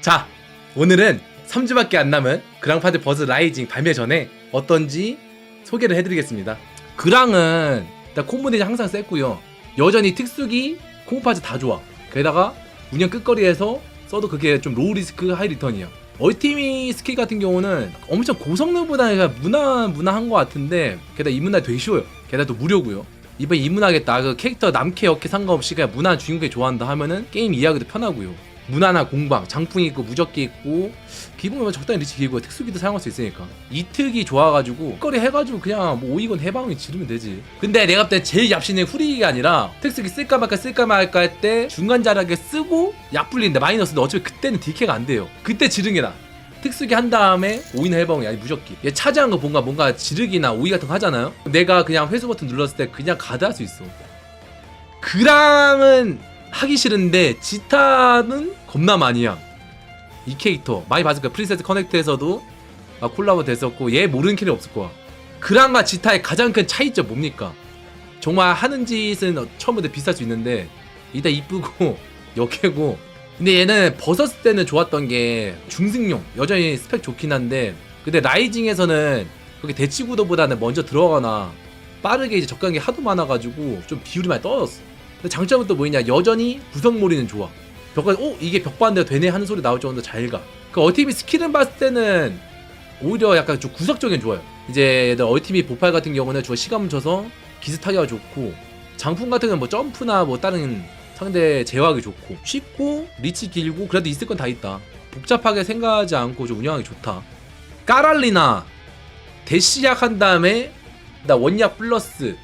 자, 오늘은 3주밖에 안 남은 그랑파드 버즈 라이징 발매 전에 어떤지 소개를 해드리겠습니다. 그랑은 일단 콤보네이 항상 셌고요. 여전히 특수기, 콤파즈 다 좋아. 게다가 운영 끝거리에서 써도 그게 좀 로우 리스크 하이 리턴이야. 얼티미 스킬 같은 경우는 엄청 고성능보다 그냥 무난 무난한 것 같은데 게다가 이 문화 되게 쉬워요. 게다가 또 무료고요. 이번 이문하겠다. 그 캐릭터 남캐 역캐 상관없이 그냥 무난 주인공이 좋아한다 하면은 게임 이해하기도 편하고요. 무난한 공방, 장풍이 있고 무적기 있고 기본은 적당히 리치 길고 특수기도 사용할 수 있으니까. 이 특이 좋아가지고 거리 해가지고 그냥 뭐 오이건 해방이 지르면 되지. 근데 내가 볼때 제일 얍신은 후리기가 아니라 특수기 쓸까 말까 쓸까 말까 할 때 중간 자락에 쓰고 약 불리는데 마이너스인데 어차피 그때는 DK가 안 돼요. 그때 지르는 게 나. 특수기 한 다음에 오인 해방이 아니 무적기. 얘 차지한 거 뭔가 뭔가 지르기나 오이 같은 거 하잖아요? 내가 그냥 회수 버튼 눌렀을 때 그냥 가드 할 수 있어. 그랑은 하기 싫은데 지타는 겁나 많이야 이 캐릭터. 많이 봤을 거야. 프린세스 커넥트에서도 아, 콜라보 됐었고 얘 모르는 캐릭 없을 거야. 그랑과 지타의 가장 큰 차이점 뭡니까? 정말 하는 짓은 처음부터 비쌀 수 있는데 일단 이쁘고 역해고. 근데 얘는 벗었을 때는 좋았던 게 중승용. 여전히 스펙 좋긴 한데 근데 라이징에서는 그렇게 대치 구도보다는 먼저 들어가거나 빠르게 이제 접근한 게 하도 많아가지고 좀 비율이 많이 떨어졌어 장점은 또 뭐냐? 여전히 구성몰이는 좋아. 벽관 어 이게 벽반대가 되네 하는 소리 나올 정도 잘가. 그 얼티미 스킬은 봤을 때는 오히려 약간 좀 구석적인 좋아요. 이제 얘들 얼티미 보팔 같은 경우는 주로 시간 멈춰서 기스 타기가 좋고 장풍 같은 경우는 뭐 점프나 뭐 다른 상대 제어하기 좋고 쉽고 리치 길고 그래도 있을 건 다 있다. 복잡하게 생각하지 않고 좀 운영하기 좋다. 까랄리나 대시약 한 다음에 나 원약 플러스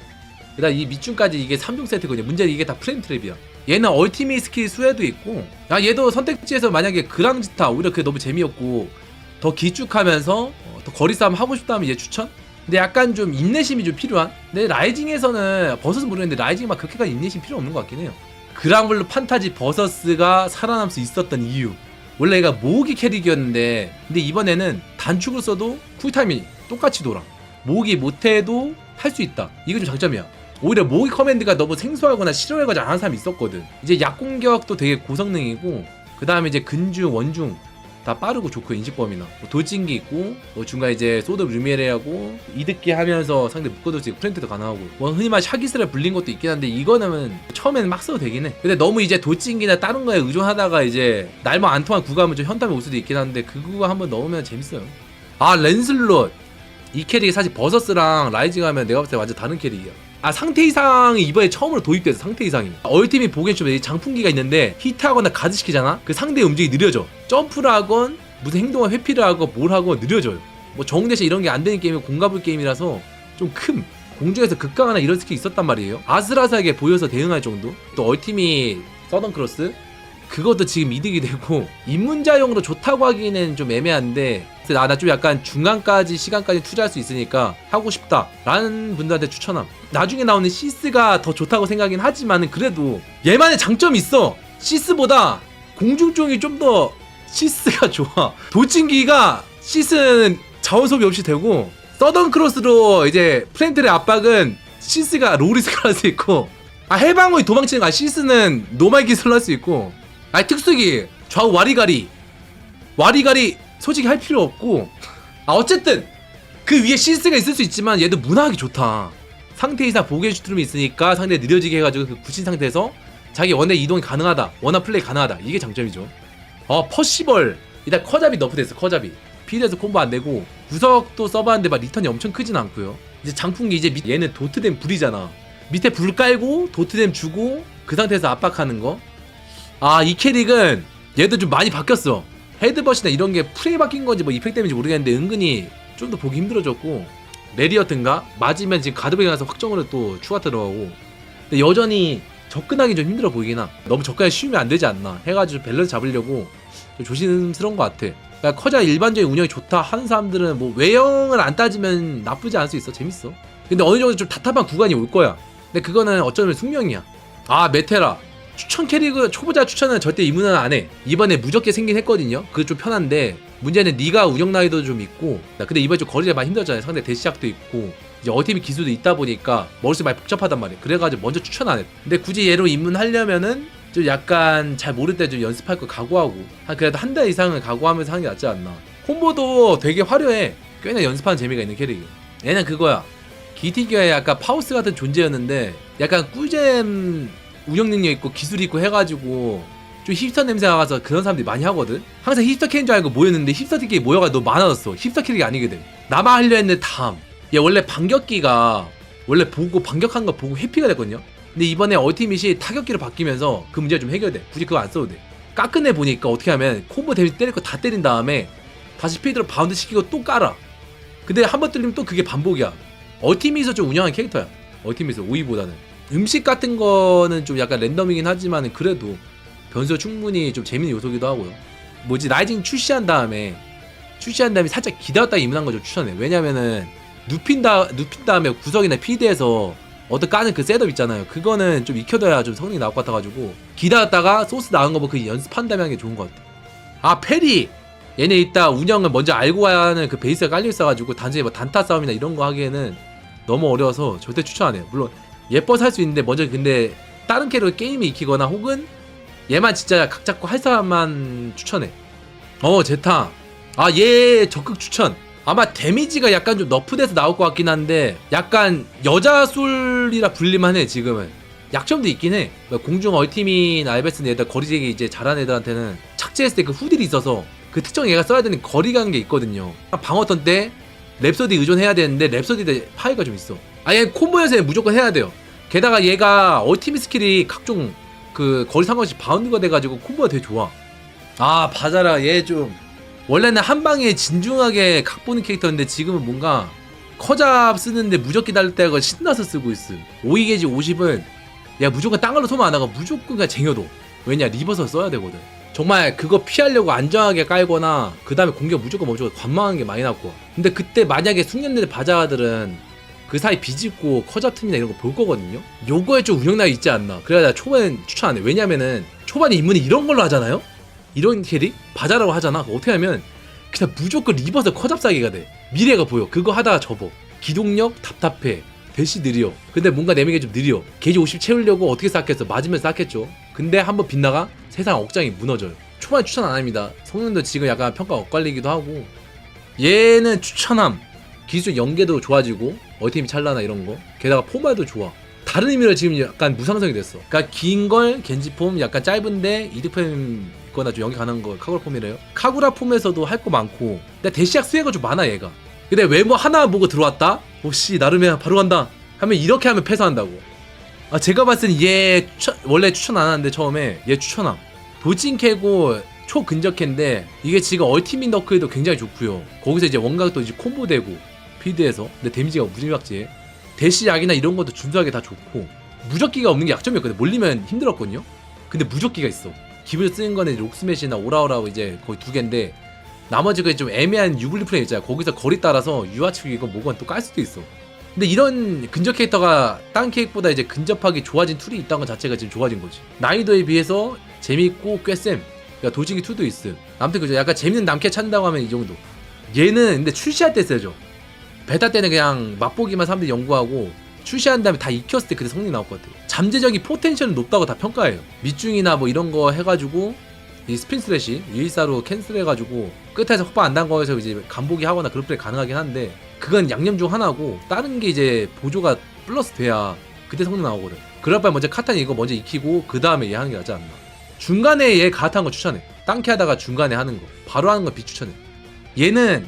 그다음 이 밑줄까지 이게 3종 세트거든요. 문제는 이게 다 프레임 트랩이야. 얘는 얼티미 스킬 수혜도 있고 야 얘도 선택지에서 만약에 그랑지타 오히려 그게 너무 재미없고 더 길쭉하면서 어, 더 거리 싸움 하고 싶다면 얘 추천? 근데 약간 좀 인내심이 좀 필요한? 근데 라이징에서는 버섯은 모르겠는데 라이징 막 그렇게까지 인내심 필요 없는 것 같긴 해요. 그랑블루 판타지 버서스가 살아남을 수 있었던 이유. 원래 얘가 모으기 캐릭이었는데 근데 이번에는 단축을 써도 쿨타임이 똑같이 돌아. 모으기 못해도 할 수 있다. 이게 좀 장점이야 오히려 모으기 커맨드가 너무 생소하거나 싫어해가지고 안 하는 사람이 있었거든. 이제 약공격도 되게 고성능이고 그 다음에 이제 근중 원중 다 빠르고 좋고 인식범위나. 뭐 돌진기 있고 뭐 중간에 이제 소드 루미에레하고 이득기 하면서 상대 묶어둘 수 있고 프렌트도 가능하고. 뭐 흔히 말 샤기스를 불린 것도 있긴 한데 이거는 처음에는 막 써도 되긴 해. 근데 너무 이제 돌진기나 다른 거에 의존하다가 이제 날만 안 통한 구가면 좀 현탐이 올 수도 있긴 한데 그거 한번 넣으면 재밌어요. 아 랜슬롯! 이 캐릭이 사실 버서스랑 라이징 하면 내가 봤을 때 완전 다른 캐릭이야 아 상태 이상이 이번에 처음으로 도입돼서 상태 이상이. 얼티밋 좀 장풍기가 있는데 히트하거나 가드시키잖아? 그 상대의 움직임이 느려져. 점프를 하건 무슨 행동을 회피를 하건 뭘 하건 느려져요. 뭐정 대신 이런 게 안 되는 게임이 공가불 게임이라서 좀큰 공중에서 극강하나 이런 스킬이 있었단 말이에요. 아슬아슬하게 보여서 대응할 정도? 또 얼티밋 서던 크로스 그것도 지금 이득이 되고 입문자용으로 좋다고 하기는 좀 애매한데 아, 나좀 약간 중간까지 시간까지 투자할 수 있으니까 하고 싶다 라는 분들한테 추천함. 나중에 나오는 시스가 더 좋다고 생각긴 하지만 그래도 얘만의 장점이 있어. 시스보다 공중종이 좀 더 시스가 좋아. 돌진기가 시스는 자원 소비 없이 되고 서던 크로스로 이제 프렌트의 압박은 시스가 로리스크 할수 있고 아 해방의 도망치는 거 시스는 노말 기술 할수 있고 아 특수기. 좌우 와리가리. 와리가리 솔직히 할 필요 없고. 아 어쨌든 그 위에 시스가 있을 수 있지만 얘도 무난하게 좋다. 상태 이상 보게 슈트룸이 있으니까 상대 느려지게 해가지고 그 굳힌 상태에서 자기 원의 이동이 가능하다. 원한 플레이 가능하다. 이게 장점이죠. 어 퍼시벌. 일단 커잡이 너프됐어 커잡이. 필드에서 콤보 안 되고 구석도 써봤는데 막 리턴이 엄청 크진 않고요. 이제 장풍기 이제 밑- 얘는 도트댐 불이잖아. 밑에 불 깔고 도트댐 주고 그 상태에서 압박하는 거 아 이 캐릭은 얘도 좀 많이 바뀌었어. 헤드벗이나 이런 게 프레이 바뀐 건지 뭐 이펙 때문인지 모르겠는데 은근히 좀 더 보기 힘들어졌고 레리어트인가? 맞으면 지금 가드백에 가서 확정으로 또 추가 들어가고. 근데 여전히 접근하기 좀 힘들어 보이긴 함 너무 접근하기 쉬우면 안 되지 않나. 해가지고 밸런스 잡으려고 좀 조심스러운 것 같아. 그러니까 커자 일반적인 운영이 좋다 하는 사람들은 뭐 외형을 안 따지면 나쁘지 않을 수 있어. 재밌어. 근데 어느 정도 좀 답답한 구간이 올 거야. 근데 그거는 어쩌면 숙명이야. 아 메테라 추천 캐릭은 초보자 추천은 절대 이문은 안 해. 이번에 무적게 생긴 했거든요. 그게 좀 편한데 문제는 네가 운영 나이도 좀 있고. 나 근데 이번에 좀 거리가 많이 힘들잖아요. 상대 대시작도 있고 이제 어티미 기술도 있다 보니까 머릿속 많이 복잡하단 말이야. 그래가지고 먼저 추천 안 해. 근데 굳이 얘로 입문하려면은 좀 약간 잘 모를 때 좀 연습할 거 각오하고 한 그래도 한 달 이상은 각오하면서 하는 게 낫지 않나 콤보도 되게 화려해 꽤나 연습하는 재미가 있는 캐릭이야 얘는 그거야 기티기가 약간 파우스 같은 존재였는데 약간 꿀잼 운영 능력 있고 기술 있고 해가지고 좀 힙스터 냄새가 나서 그런 사람들이 많이 하거든? 항상 힙스터 캐인 줄 알고 모였는데 힙스터끼리 모여가 너무 많아졌어. 힙스터 캐릭이 아니게 돼. 나만 하려 했는데 다음 얘 원래 반격기가 원래 보고 반격한 거 보고 회피가 됐거든요? 근데 이번에 얼티밋이 타격기로 바뀌면서 그 문제가 좀 해결돼. 굳이 그거 안 써도 돼. 깎은 애 보니까 어떻게 하면 콤보 데미지 때릴 거 다 때린 다음에 다시 필드로 바운드 시키고 또 깔아. 근데 한 번 뚫리면 또 그게 반복이야. 얼티밋에서 좀 운영한 캐릭터야. 얼티밋에서 오이보다는 음식 같은 거는 좀 약간 랜덤이긴 하지만 그래도 변수 충분히 좀 재밌는 요소기도 하고요. 뭐지? 라이징 출시한 다음에 출시한 다음에 살짝 기다렸다 입문한 거좀 추천해 왜냐면은 눕힌, 다, 눕힌 다음에 구석이나 피드에서 어떤 까는 그 셋업 있잖아요. 그거는 좀 익혀둬야 좀 성능이 나올 것 같아가지고 기다렸다가 소스 나온 거 보고 그 연습한 다음에 하는 게 좋은 것 같아. 아 페리! 얘네 이따 운영을 먼저 알고 하는 그 베이스가 깔려 있어가지고 단순히 뭐 단타 싸움이나 이런 거 하기에는 너무 어려워서 절대 추천 안 해요. 물론 예뻐서 할 수 있는데 먼저 근데 다른 캐릭터 게임이 익히거나 혹은 얘만 진짜 각 잡고 할 사람만 추천해. 어 제타. 아얘 적극 추천. 아마 데미지가 약간 좀 너프돼서 나올 것 같긴 한데 약간 여자 술이라 불릴만해 지금은. 약점도 있긴 해. 뭐 공중 얼티민 알베스는 얘들 거리제기 이제 잘하는 애들한테는 착지했을 때 그 후딜이 있어서 그 특정 얘가 써야 되는 거리 가는 게 있거든요. 방어턴 때 랩소디 의존해야 되는데 랩소디 파이가 좀 있어. 아예 콤보에서 무조건 해야 돼요. 게다가 얘가 얼티밋 스킬이 각종 그 거리 상관없이 바운드가 돼가지고 콤보가 되게 좋아. 아 바자라 얘 좀 원래는 한 방에 진중하게 각 보는 캐릭터인데 지금은 뭔가 커잡 쓰는데 무적기 달릴 때가 신나서 쓰고 있어. 오이게지 50은 야 무조건 딴 걸로 소만 안 하고 무조건 그냥 쟁여도 왜냐 리버서 써야 되거든. 정말 그거 피하려고 안정하게 깔거나 그 다음에 공격 무조건 멈추고 관망하는 게 많이 났고 근데 그때 만약에 숙련된 바자들은 그 사이 비집고 커잡 틈이나 이런 거 볼 거거든요. 요거에 좀 운영량이 있지 않나. 그래야 나 초반엔 추천 안 해. 왜냐면은 초반에 입문이 이런 걸로 하잖아요? 이런 캐릭? 바자라고 하잖아. 어떻게 하면 그냥 무조건 리버서 커잡 싸기가 돼. 미래가 보여. 그거 하다가 접어. 기동력 답답해. 대시 느려. 근데 뭔가 내미게 좀 느려. 게이지 50 채우려고 어떻게 쌓겠어? 맞으면 쌓겠죠. 근데 한번 빗나가 세상 억장이 무너져요. 초반에 추천 안 합니다. 성능도 지금 약간 평가 엇갈리기도 하고. 얘는 추천함. 기술 연계도 좋아지고 어팀이 찰나나 이런 거? 게다가 포말도 좋아. 다른 의미로 지금 약간 무상성이 됐어. 그러니까 긴 걸 겐지 폼 약간 짧은데 이득템 있거나 좀 연계 가능한 거 카구라 폼이래요. 카구라 폼에서도 할 거 많고. 근데 대시약 수혜가 좀 많아 얘가. 근데 외모 하나 보고 들어왔다? 오씨 나름이야 바로 간다. 하면 이렇게 하면 패소한다고. 아 제가 봤을 땐얘 원래 추천 안 하는데 처음에 얘 추천함. 돌진 캐고 초근접캐인데 이게 지금 얼티밋 너클도 굉장히 좋고요. 거기서 이제 원각도 이제 콤보 되고 필드에서. 근데 데미지가 무지막지해 대시 약이나 이런 것도 준수하게 다 좋고. 무적기가 없는 게 약점이었거든. 몰리면 힘들었거든요. 근데 무적기가 있어. 기분을 쓰는 거는 록스매시나 오라오라고 이제 거의 두 개인데 나머지 그 좀 애매한 유블리 프레임 있잖아. 거기서 거리 따라서 유아치고 이거 뭐건 또 깔 수도 있어. 근데 이런 근접 캐릭터가 다른 캐릭보다 이제 근접하기 좋아진 툴이 있다는 것 자체가 지금 좋아진 거지. 난이도에 비해서 재밌고 꽤쌤. 그러니까 도지기 2도 있음. 아무튼 그죠. 약간 재밌는 남캐 찾는다고 하면 이 정도. 얘는 근데 출시할 때 쓰죠 베타 때는 그냥 맛보기만 사람들이 연구하고 출시한 다음에 다 익혔을 때 그때 성능이 나올 것 같아요. 잠재적인 포텐셜은 높다고 다 평가해요. 밑중이나 뭐 이런 거 해가지고 이 스핀 슬래시 214로 캔슬해가지고 끝에서 확보 안 단 거에서 이제 간보기 하거나 그런 플레이 가능하긴 한데 그건 양념 중 하나고 다른 게 이제 보조가 플러스 돼야 그때 성능 나오거든. 그럴 바에 먼저 카탄 이거 먼저 익히고 그 다음에 얘 하는 게 낫지 않나. 중간에 얘 가타한 거 추천해. 땅캐 하다가 중간에 하는 거. 바로 하는 거 비추천해. 얘는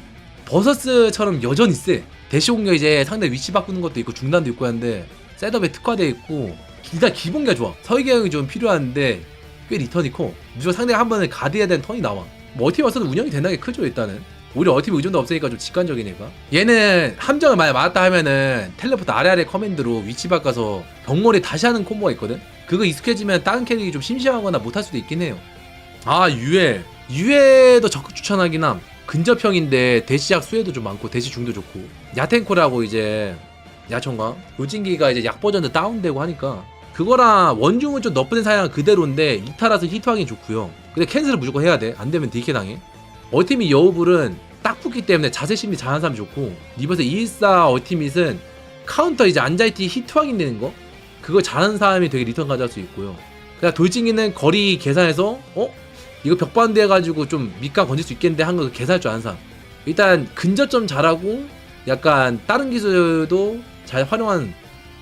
버서스처럼 여전히 세 대시 공격 이제 상대 위치 바꾸는 것도 있고 중단도 있고 하는데 셋업에 특화돼 있고 일단 기본기가 좋아. 설계형이 좀 필요한데 꽤 리턴이 커. 무조건 상대가 한 번에 가드해야 되는 턴이 나와. 뭐 어팀 와서는 운영이 된다는 게 크죠 일단은. 오히려 어팀 의존도 없으니까 좀 직관적이니까 얘는 함정을 만약 맞았다 하면은 텔레포트 아래아래 커맨드로 위치 바꿔서 병머리 다시 하는 콤보가 있거든? 그거 익숙해지면 다른 캐릭이 좀 심심하거나 못할 수도 있긴 해요. 아 유해. 유해도 적극 추천하긴 함 근접형인데 대시약 수혜도 좀 많고 대시 중도 좋고. 야텐코라고 이제 야청과 요진기가 이제 약 버전도 다운되고 하니까 그거랑 원중은 좀 너프된 사양 그대로인데 이타라서 히트하기 좋고요. 근데 캔슬을 무조건 해야 돼 안 되면 DK 당해. 얼티밋 여우불은 딱 붙기 때문에 자세 심리 잘하는 사람이 좋고 리버스 214 얼티밋은 카운터 이제 안자이티 히트 확인 되는 거? 그거 잘하는 사람이 되게 리턴 가져갈 수 있고요. 그냥 돌진기는 거리 계산해서 어 이거 벽반대 해가지고 좀 밑가 건질 수 있겠는데 한거 계산할 줄 아는 사람. 일단 근접점 잘하고 약간 다른 기술도 잘 활용하는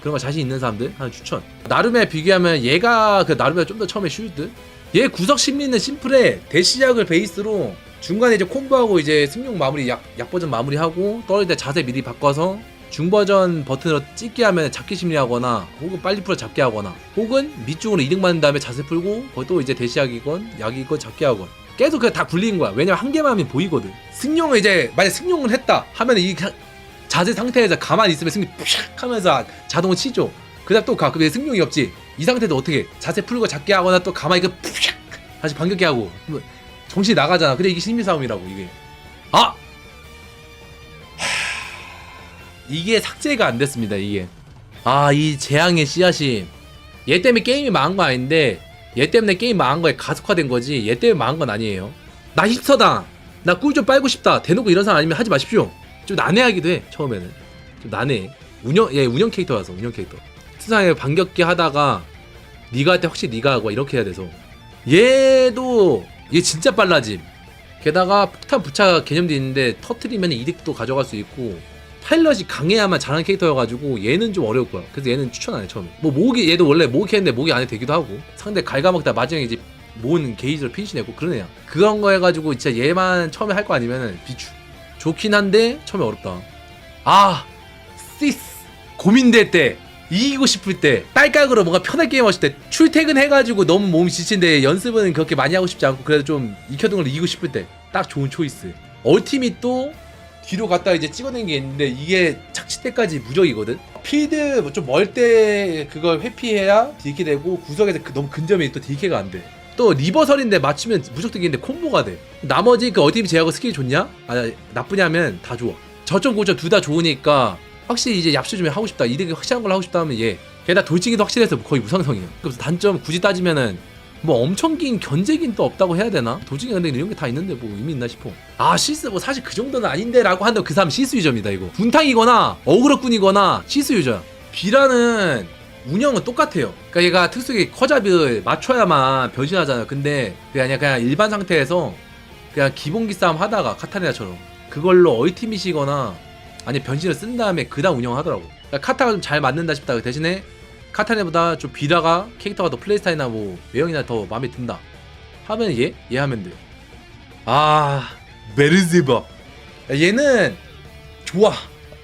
그런 거 자신 있는 사람들 하나 추천. 나름에 비교하면 얘가 그 나름에 좀 더 처음에 쉬울 듯 얘 구석 심리는 심플해. 대시작을 베이스로 중간에 이제 콤보하고 이제 승용 마무리 약, 약 버전 마무리하고 떨어질 때 자세 미리 바꿔서 중버전 버튼으로 찍게 하면 잡기 심리하거나 혹은 빨리 풀어 잡게 하거나 혹은 밑쪽으로 이득 맞는 다음에 자세 풀고 그것도 이제 대시약이건 약이건 잡게 하건 계속 그냥 다 굴리는 거야. 왜냐면 한 개만 하면 보이거든. 승용을 이제 만약 승용을 했다 하면 이 자- 자세 상태에서 가만히 있으면 승용 푸샥 하면서 자동으로 치죠. 그다음 또 가. 근데 승용이 없지. 이 상태도 어떻게 자세 풀고 잡게 하거나 또 가만히 그 푸샥 다시 반격게 하고. 뭐 정신이 나가잖아. 근데 이게 심리 싸움이라고 이게. 아 이게 삭제가 안 됐습니다 이게. 아 이 재앙의 씨앗이. 얘 때문에 게임이 망한 거 아닌데 얘 때문에 게임 망한 거에 가속화된 거지 얘 때문에 망한 건 아니에요. 나 힙서다! 나 꿀 좀 빨고 싶다! 대놓고 이런 사람 아니면 하지 마십시오. 좀 난해하기도 해 처음에는. 좀 난해. 운영 얘 운영 캐릭터라서 운영 캐릭터. 세상에 반격기 하다가 네가 할 때 확실히 네가 하고 이렇게 해야 돼서. 얘도 얘 진짜 빨라짐. 게다가 폭탄 부착 개념도 있는데 터트리면 이득도 가져갈 수 있고 파일럿이 강해야만 잘하는 캐릭터여가지고 얘는 좀 어려울 거야. 그래서 얘는 추천 안 해 처음에. 뭐 모기 얘도 원래 모기 했는데 모기 안에 되기도 하고 상대 갉아먹다 마지막에 이제 모은 게이지를 피니시 내고 그런 애야. 그런 거 해가지고 진짜 얘만 처음에 할 거 아니면은 비추. 좋긴 한데 처음에 어렵다. 아 시스 고민될 때 이기고 싶을 때 딸깍으로 뭔가 편하게 게임 하실 때 출퇴근 해가지고 너무 몸이 지친데 연습은 그렇게 많이 하고 싶지 않고 그래도 좀 익혀둔 걸 이기고 싶을 때 딱 좋은 초이스 얼티밋도 뒤로 갔다 이제 찍어낸 게 있는데 이게 착지 때까지 무적이거든? 필드 뭐 좀멀 때 그걸 회피해야 딜캐 되고 구석에서 그 너무 근접이 또 딜캐가 안 돼 또 리버설인데 맞추면 무적되기인데 콤보가 돼. 나머지 그 얼티밋 제하고 스킬이 좋냐? 아 나쁘냐면 다 좋아. 저점 고점 둘 다 좋으니까 확실히 이제 얍수 좀 하고 싶다. 이득이 확실한 걸 하고 싶다 하면 얘 게다가 돌진기도 확실해서 거의 무상성이야 그래서 단점 굳이 따지면은 뭐 엄청 긴 견제긴 또 없다고 해야 되나? 돌진기 근데 이런 게 다 있는데 뭐 의미 있나 싶어 아 시스 뭐 사실 그 정도는 아닌데 라고 한다면 그 사람 시스 유저입니다 이거 분탕이거나 어그로꾼이거나 시스 유저야 비라는 운영은 똑같아요 그러니까 얘가 특수기 커잡을 맞춰야만 변신하잖아요 근데 아니라 그냥 일반 상태에서 그냥 기본기 싸움 하다가 카타리나처럼 그걸로 얼티밋이거나 아니 변신을 쓴 다음에 그다음 운영하더라고. 그러니까 카타가 좀 잘 맞는다 싶다. 그 대신에 카타네보다 좀 비다가 캐릭터가 더 플레이스타일이나 뭐 외형이나 더 마음에 든다. 하면 얘? 얘 하면 돼. 아 메르즈버. 얘는 좋아.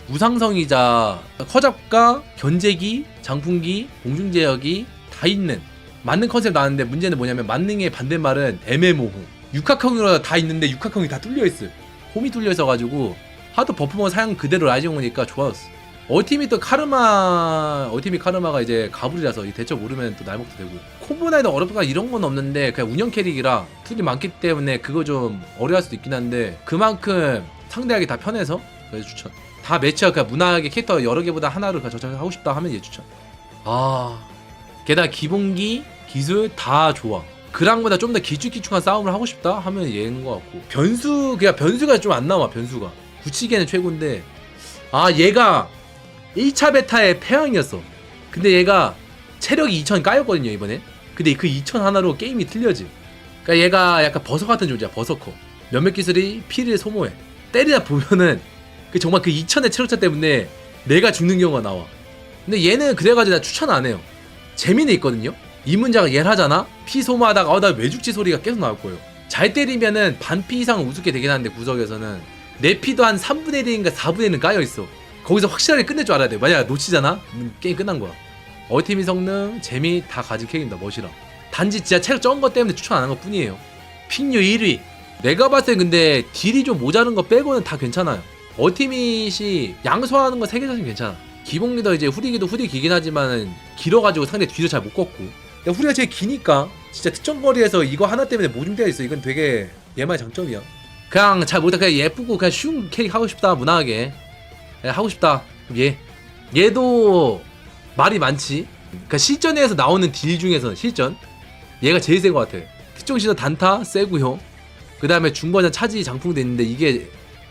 무상성이자 커잡과 견제기, 장풍기, 공중제어기 다 있는 만능 컨셉 나왔는데 문제는 뭐냐면 만능의 반대말은 애매모호. 육각형으로 다 있는데 육각형이 다 뚫려 있어. 홈이 뚫려 있어 가지고 하도 버프먼 사양 그대로 라이징 오니까 좋았어. 얼티밋 또 카르마 얼티밋 카르마가 이제 가불이라서 이 대처 모르면 또 날먹도 되고 콤보나이도 어렵거나 이런 건 없는데 그냥 운영 캐릭이라 툴이 많기 때문에 그거 좀 어려할 수도 있긴 한데 그만큼 상대하기 다 편해서 그래서 추천. 다 매치가 그냥 무난하게 캐릭터 여러 개보다 하나를 저장하고 싶다 하면 얘 추천. 아 게다가 기본기 기술 다 좋아. 그랑보다 좀 더 기쭉기쭉한 싸움을 하고 싶다 하면 얘인 것 같고. 변수 그냥 변수가 좀 안 나와 변수가. 굳히기에는 최고인데. 아 얘가 1차 베타의 패왕이었어. 근데 얘가 체력이 2000 까였거든요 이번에 근데 그 2000 하나로 게임이 틀려지. 그러니까 얘가 약간 버섯 같은 존재야 버섯커. 몇몇 기술이 피를 소모해. 때리다 보면은 그 정말 그 2000의 체력차 때문에 내가 죽는 경우가 나와. 근데 얘는 그래가지고 나 추천 안 해요. 재미는 있거든요. 이 문제가 얘를 하잖아? 피 소모하다가 어 나 왜 죽지? 소리가 계속 나올 거예요. 잘 때리면은 반피 이상 우습게 되긴 하는데 구석에서는 내 피도 한 3분의 1인가 4분의 1은 까여 있어 거기서 확실하게 끝낼 줄 알아야 돼. 만약 놓치잖아? 음, 게임 끝난 거야. 얼티밋 성능, 재미 다 가진 캐릭입니다. 멋이라. 단지 진짜 체력 적은 것 때문에 추천 안 한 것 뿐이에요. 핑류 1위. 내가 봤을 땐 근데 딜이 좀 모자른 거 빼고는 다 괜찮아요. 얼티밋이 양소하는 거 3개 자체는 괜찮아. 기본 리더 이제 후리기도 후리 기긴 하지만 길어가지고 상대 뒤를 잘못 걷고. 근데 후리가 제일 기니까 진짜 특정 거리에서 이거 하나 때문에 모중되어 있어. 이건 되게 얘만의 장점이야. 그냥 잘 못해. 그냥 예쁘고 그냥 쉬운 캐릭 하고 싶다 무난하게 하고 싶다. 얘 얘도 말이 많지. 그러니까 실전에서 나오는 딜 중에서는 실전. 얘가 제일 센 것 같아. 특정 시전 단타 세고요 그 다음에 중버전 차지 장풍도 있는데 이게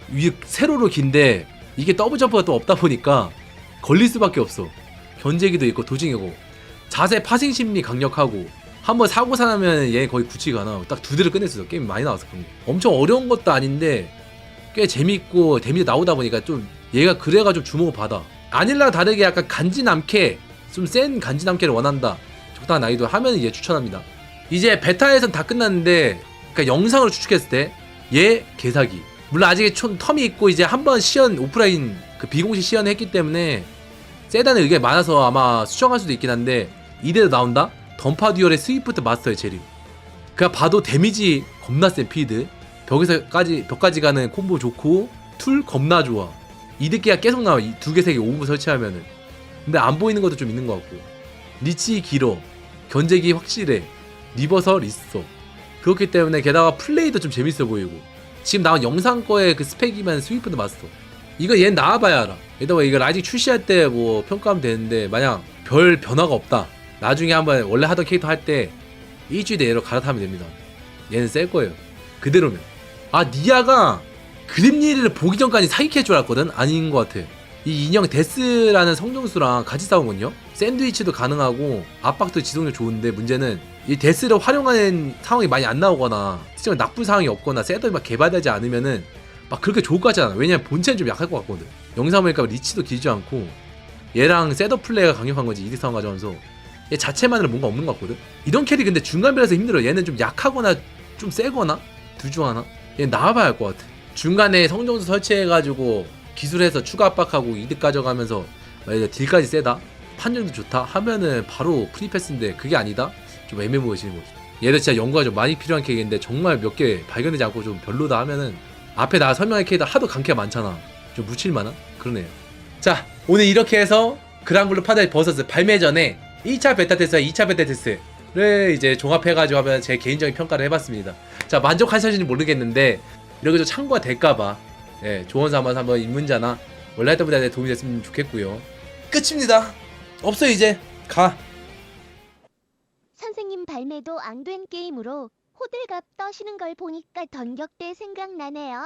위 세로로 긴데 이게 더블 점프가 또 없다 보니까 걸릴 수밖에 없어. 견제기도 있고 도징이고. 자세 파생 심리 강력하고. 한번 사고 사나면 얘 거의 굳히가 나. 딱 두 대를 끝냈어. 게임 많이 게. 엄청 어려운 것도 아닌데 꽤 재밌고 데미지 나오다 보니까 좀 얘가 그래가지고 주목을 받아. 아닐랑 다르게 약간 간지남캐 좀센 간지남캐를 원한다. 적당한 난이도 하면 얘 추천합니다. 이제 베타에선 다 끝났는데 그러니까 영상으로 추측했을 때 얘 개사기. 물론 아직 촌 텀이 있고 이제 한번 시연 오프라인 그 비공식 시연을 했기 때문에 세단의 의견이 많아서 아마 수정할 수도 있긴 한데 이대로 나온다? 던파 듀얼의 스위프트 마스터의 재료 그냥 봐도 데미지 겁나 센 피드 벽에서까지 벽까지 가는 콤보 좋고 툴 겁나 좋아 이득기가 계속 나와. 두 개 세개 오브 설치하면은. 근데 안 보이는 것도 좀 있는 것 같고. 리치 길어. 견제기 확실해. 리버설 있어. 그렇기 때문에 게다가 플레이도 좀 재밌어 보이고. 지금 나온 영상 거에 그 스펙이면 스위프트 마스터. 이거 얘는 나와봐야 알아. 게다가 이거 라이징 출시할 때 뭐 평가하면 되는데 만약 별 변화가 없다. 나중에 한번 원래 하던 캐릭터 할 때 일주일 내로 갈아타면 됩니다. 얘는 셀 거예요. 그대로면. 아 니아가 그림리를 보기 전까지 사기캐 줄 알았거든? 아닌 것 같아. 이 인형 데스라는 성종수랑 같이 싸우거든요? 샌드위치도 가능하고 압박도 지속력 좋은데 문제는 이 데스를 활용하는 상황이 많이 안 나오거나 실제로 나쁜 상황이 없거나 셋업이 막 개발되지 않으면은 막 그렇게 좋을 것 같지 않아. 왜냐면 본체는 좀 약할 것 같거든. 영상 보니까 리치도 길지 않고 얘랑 셋업 플레이가 강력한 거지 이득 상황 가져가면서. 얘 자체만으로 뭔가 없는 것 같거든? 이런 캐릭 근데 중간별에서 힘들어. 얘는 좀 약하거나 좀 세거나 둘 중 하나? 얘 나와봐야 할 것 같아 중간에 성정수 설치해가지고 기술해서 추가 압박하고 이득 가져가면서 만약에 딜까지 세다? 판정도 좋다? 하면은 바로 프리패스인데 그게 아니다? 좀 애매모호해지는 거지 얘도 진짜 연구가 좀 많이 필요한 캐릭인데 정말 몇 개 발견되지 않고 좀 별로다 하면은 앞에 나 설명할 캐릭터 하도 강캐가 많잖아. 좀 묻힐만한? 그러네요. 자 오늘 이렇게 해서 그랑블루 파다이 버서스 발매 전에 1차 베타 테스트와 2차 베타 테스트를 이제 종합해가지고 하면 제 개인적인 평가를 해봤습니다. 자 만족하셨는지 모르겠는데 이렇게 좀 참고가 될까봐. 예, 조언 삼아서 한번 입문자나 원래 했던 분들한테 도움이 됐으면 좋겠고요. 끝입니다. 없어 이제. 가. 선생님 발매도 안 된 게임으로 호들갑 떠시는 걸 보니까 던격대 생각나네요.